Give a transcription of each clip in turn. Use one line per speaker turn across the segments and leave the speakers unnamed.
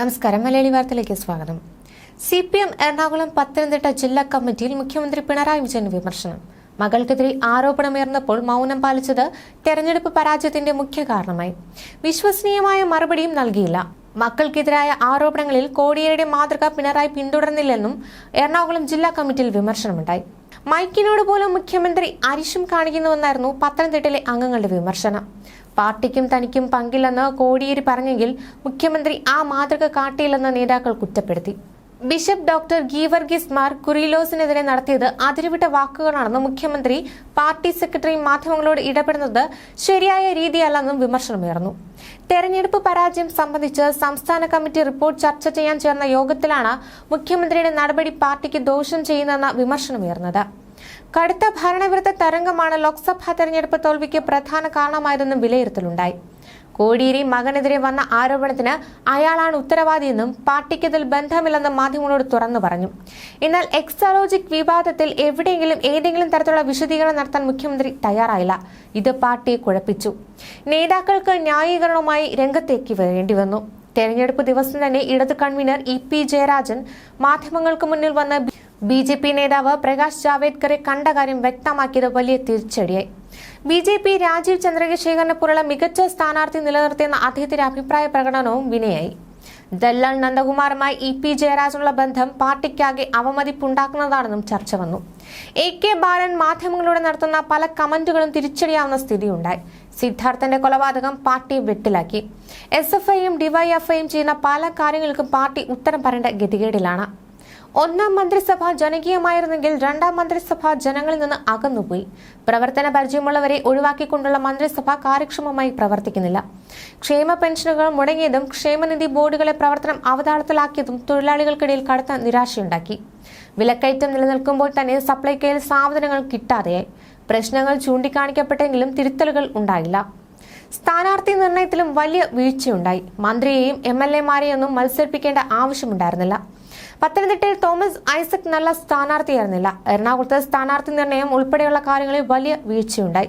നമസ്കാരം. മലയാളി വാർത്തയിലേക്ക് സ്വാഗതം. C P M Ernakulam Pathanamthitta ജില്ലാ കമ്മിറ്റിയിൽ മുഖ്യമന്ത്രി പിണറായി വിജയൻ വിമർശനം. മകൾക്കെതിരെ ആരോപണമുയർന്നപ്പോൾ മൗനം പാലിച്ചത് തെരഞ്ഞെടുപ്പ് പരാജയത്തിന്റെ മുഖ്യ കാരണമായി. വിശ്വസനീയമായ മറുപടിയും നൽകിയില്ല. മക്കൾക്കെതിരായ ആരോപണങ്ങളിൽ കോടിയേരിയുടെ മാതൃക പിണറായി പിന്തുടർന്നില്ലെന്നും എറണാകുളം ജില്ലാ കമ്മിറ്റിയിൽ വിമർശനമുണ്ടായി. മൈക്കിനോട് പോലും മുഖ്യമന്ത്രി അരിശും കാണിക്കുന്നുവെന്നായിരുന്നു പത്തനംതിട്ടയിലെ അംഗങ്ങളുടെ വിമർശനം. പാർട്ടിക്കും തനിക്കും പങ്കില്ലെന്ന് കോടിയേരി പറഞ്ഞെങ്കിൽ മുഖ്യമന്ത്രി ആ മാതൃക കാട്ടിയില്ലെന്ന് നേതാക്കൾ കുറ്റപ്പെടുത്തി. ബിഷപ്പ് ഡോക്ടർ ഗീവർഗീസ് മാർ കുറിലോസിനെതിരെ നടത്തിയത് അതിരുവിട്ട വാക്കുകളാണെന്ന് മുഖ്യമന്ത്രി പാർട്ടി സെക്രട്ടറി മാധ്യമങ്ങളോട് ഇടപെടുന്നത് ശരിയായ രീതിയല്ലെന്നും വിമർശനമുയർന്നു. തെരഞ്ഞെടുപ്പ് പരാജയം സംബന്ധിച്ച് സംസ്ഥാന കമ്മിറ്റി റിപ്പോർട്ട് ചർച്ച ചെയ്യാൻ ചേർന്ന യോഗത്തിലാണ് മുഖ്യമന്ത്രിയുടെ നടപടി പാർട്ടിക്ക് ദോഷം ചെയ്യുന്നതെന്ന വിമർശനമുയർന്നത്. കടുത്ത ഭരണവിരുദ്ധ തരംഗമാണ് ലോക്സഭാ തെരഞ്ഞെടുപ്പ് തോൽവിക്ക് പ്രധാന കാരണമായതെന്നും വിലയിരുത്തലുണ്ടായി. കോടിയേരി മകനെതിരെ വന്ന ആരോപണത്തിന് അയാളാണ് ഉത്തരവാദിയെന്നും പാർട്ടിക്ക് ഇതിൽ ബന്ധമില്ലെന്നും മാധ്യമങ്ങളോട് തുറന്നു പറഞ്ഞു. എന്നാൽ എക്സാലോജിക് വിവാദത്തിൽ എവിടെയെങ്കിലും ഏതെങ്കിലും തരത്തിലുള്ള വിശദീകരണം നടത്താൻ മുഖ്യമന്ത്രി തയ്യാറായില്ല. ഇത് പാർട്ടിയെ കുഴപ്പിച്ചു. നേതാക്കൾക്ക് ന്യായീകരണവുമായി രംഗത്തേക്ക് വരേണ്ടി വന്നു. തെരഞ്ഞെടുപ്പ് ദിവസം തന്നെ ഇടത് കൺവീനർ ഇ പി ജയരാജൻ മാധ്യമങ്ങൾക്ക് മുന്നിൽ വന്ന് ബി ജെ പി നേതാവ് പ്രകാശ് ജാവേദ്കറെ കണ്ട കാര്യം വ്യക്തമാക്കിയത് വലിയ തിരിച്ചടിയായി. ബി ജെ പി രാജീവ് ചന്ദ്രശേഖരനെ പോലുള്ള മികച്ച സ്ഥാനാർത്ഥി നിലനിർത്തിയെന്ന അദ്ദേഹത്തിന്റെ അഭിപ്രായ പ്രകടനവും വിനയായി. ദല്ലാൽ നന്ദകുമാറുമായി ഇ പി ജയരാജനുള്ള ബന്ധം പാർട്ടിക്കാകെ അവമതിപ്പുണ്ടാക്കുന്നതാണെന്നും ചർച്ച വന്നു. എ കെ ബാലൻ മാധ്യമങ്ങളോട് നടത്തുന്ന പല കമന്റുകളും തിരിച്ചടിയാവുന്ന സ്ഥിതിയുണ്ടായി. സിദ്ധാർത്ഥന്റെ കൊലപാതകം പാർട്ടിയെ വെട്ടിലാക്കി. എസ് എഫ് ഐയും ഡിവൈഎഫ്ഐയും ചെയ്യുന്ന പല കാര്യങ്ങൾക്കും പാർട്ടി ഉത്തരം പറയേണ്ട ഗതികേടിലാണ്. ഒന്നാം മന്ത്രിസഭ ജനകീയമായിരുന്നെങ്കിൽ രണ്ടാം മന്ത്രിസഭ ജനങ്ങളിൽ നിന്ന് അകന്നുപോയി. പ്രവർത്തന പരിചയമുള്ളവരെ ഒഴിവാക്കിക്കൊണ്ടുള്ള മന്ത്രിസഭ കാര്യക്ഷമമായി പ്രവർത്തിക്കുന്നില്ല. ക്ഷേമ പെൻഷനുകൾ മുടങ്ങിയതും ക്ഷേമനിധി ബോർഡുകളെ പ്രവർത്തനം അവതാളത്തിലാക്കിയതും തൊഴിലാളികൾക്കിടയിൽ കടുത്ത നിരാശയുണ്ടാക്കി. വിലക്കയറ്റം നിലനിൽക്കുമ്പോൾ തന്നെ സപ്ലൈകോയിൽ സാധനങ്ങൾ കിട്ടാതെയായി. പ്രശ്നങ്ങൾ ചൂണ്ടിക്കാണിക്കപ്പെട്ടെങ്കിലും തിരുത്തലുകൾ ഉണ്ടായില്ല. സ്ഥാനാർത്ഥി നിർണയത്തിലും വലിയ വീഴ്ചയുണ്ടായി. മന്ത്രിയെയും എം എൽ എമാരെയൊന്നും മത്സരിപ്പിക്കേണ്ട ആവശ്യമുണ്ടായിരുന്നില്ല. പത്തനംതിട്ടയിൽ തോമസ് ഐസക് നല്ല സ്ഥാനാർത്ഥിയായിരുന്നില്ല. എറണാകുളത്ത് സ്ഥാനാർത്ഥി നിർണയം ഉൾപ്പെടെയുള്ള കാര്യങ്ങളിൽ വലിയ വീഴ്ചയുണ്ടായി.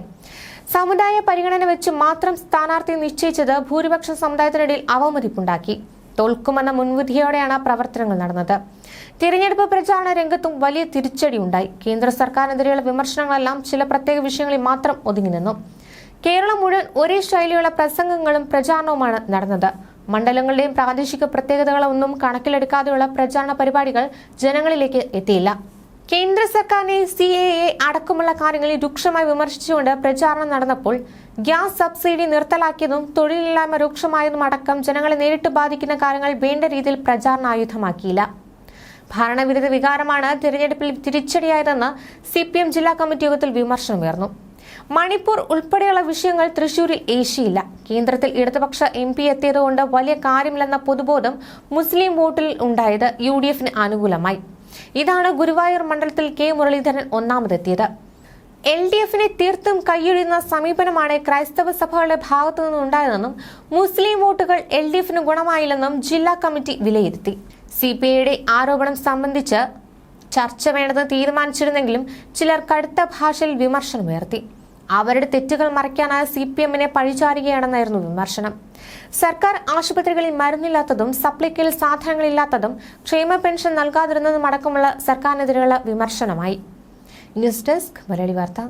സമുദായ പരിഗണന വെച്ച് മാത്രം സ്ഥാനാർത്ഥി നിശ്ചയിച്ചത് ഭൂരിപക്ഷ സമുദായത്തിനിടയിൽ അവമതിപ്പുണ്ടാക്കി. തോൽക്കുമെന്ന മുൻവിധിയോടെയാണ് പ്രവർത്തനങ്ങൾ നടന്നത്. തിരഞ്ഞെടുപ്പ് പ്രചാരണ രംഗത്തും വലിയ തിരിച്ചടി ഉണ്ടായി കേന്ദ്ര സർക്കാരിനെതിരെയുള്ള വിമർശനങ്ങളെല്ലാം ചില പ്രത്യേക വിഷയങ്ങളിൽ മാത്രം ഒതുങ്ങി നിന്നു. കേരളം മുഴുവൻ ഒരേ ശൈലിയുള്ള പ്രസംഗങ്ങളും പ്രചാരണവുമാണ് നടന്നത്. മണ്ഡലങ്ങളുടെയും പ്രാദേശിക പ്രത്യേകതകളൊന്നും കണക്കിലെടുക്കാതെയുള്ള പ്രചാരണ പരിപാടികൾ ജനങ്ങളിലേക്ക് എത്തിയില്ല. കേന്ദ്ര സർക്കാരിനെ സി എ എ അടക്കമുള്ള കാര്യങ്ങളിൽ രൂക്ഷമായി വിമർശിച്ചുകൊണ്ട് പ്രചാരണം നടന്നപ്പോൾ ഗ്യാസ് സബ്സിഡി നിർത്തലാക്കിയതും തൊഴിലില്ലായ്മ രൂക്ഷമായതും അടക്കം ജനങ്ങളെ നേരിട്ട് ബാധിക്കുന്ന കാര്യങ്ങൾ വേണ്ട രീതിയിൽ പ്രചാരണ ആയുധമാക്കിയില്ല ഭരണവിരുദ്ധ വികാരമാണ് തിരഞ്ഞെടുപ്പിൽ തിരിച്ചടിയായതെന്ന് സി പി എം ജില്ലാ കമ്മിറ്റി യോഗത്തിൽ വിമർശനമുയർന്നു. മണിപ്പൂർ ഉൾപ്പെടെയുള്ള വിഷയങ്ങൾ തൃശൂരിൽ ഏശിയില്ല. കേന്ദ്രത്തിൽ ഇടതുപക്ഷ എം പി എത്തിയതുകൊണ്ട് വലിയ കാര്യമില്ലെന്ന പൊതുബോധം മുസ്ലിം വോട്ടിൽ ഉണ്ടായത് യു ഡി എഫിന് അനുകൂലമായി. ഇതാണ് ഗുരുവായൂർ മണ്ഡലത്തിൽ കെ മുരളീധരൻ ഒന്നാമതെത്തിയത്. എൽ ഡി എഫിനെ തീർത്തും കൈയൊഴിയുന്ന സമീപനമാണ് ക്രൈസ്തവ സഭകളുടെ ഭാഗത്തു നിന്നുണ്ടായതെന്നും മുസ്ലിം വോട്ടുകൾ എൽ ഡി എഫിന് ഗുണമായില്ലെന്നും ജില്ലാ കമ്മിറ്റി വിലയിരുത്തി. സി പി ഐയുടെ ആരോപണം സംബന്ധിച്ച് ചർച്ച വേണ്ടെന്ന് തീരുമാനിച്ചിരുന്നെങ്കിലും ചിലർ കടുത്ത ഭാഷയിൽ വിമർശനമുയർത്തി. അവരുടെ തെറ്റുകൾ മറയ്ക്കാനായ സി പി എമ്മിനെ പഴിചാരുകയാണെന്നായിരുന്നു വിമർശനം. സർക്കാർ ആശുപത്രികളിൽ മരുന്നില്ലാത്തതും സപ്ലൈക്കിൽ സാധനങ്ങളില്ലാത്തതും ക്ഷേമ പെൻഷൻ നൽകാതിരുന്നതുമടക്കമുള്ള സർക്കാരിനെതിരെയുള്ള വിമർശനമായി. ന്യൂസ് ഡെസ്ക് മലയാളി വാർത്ത.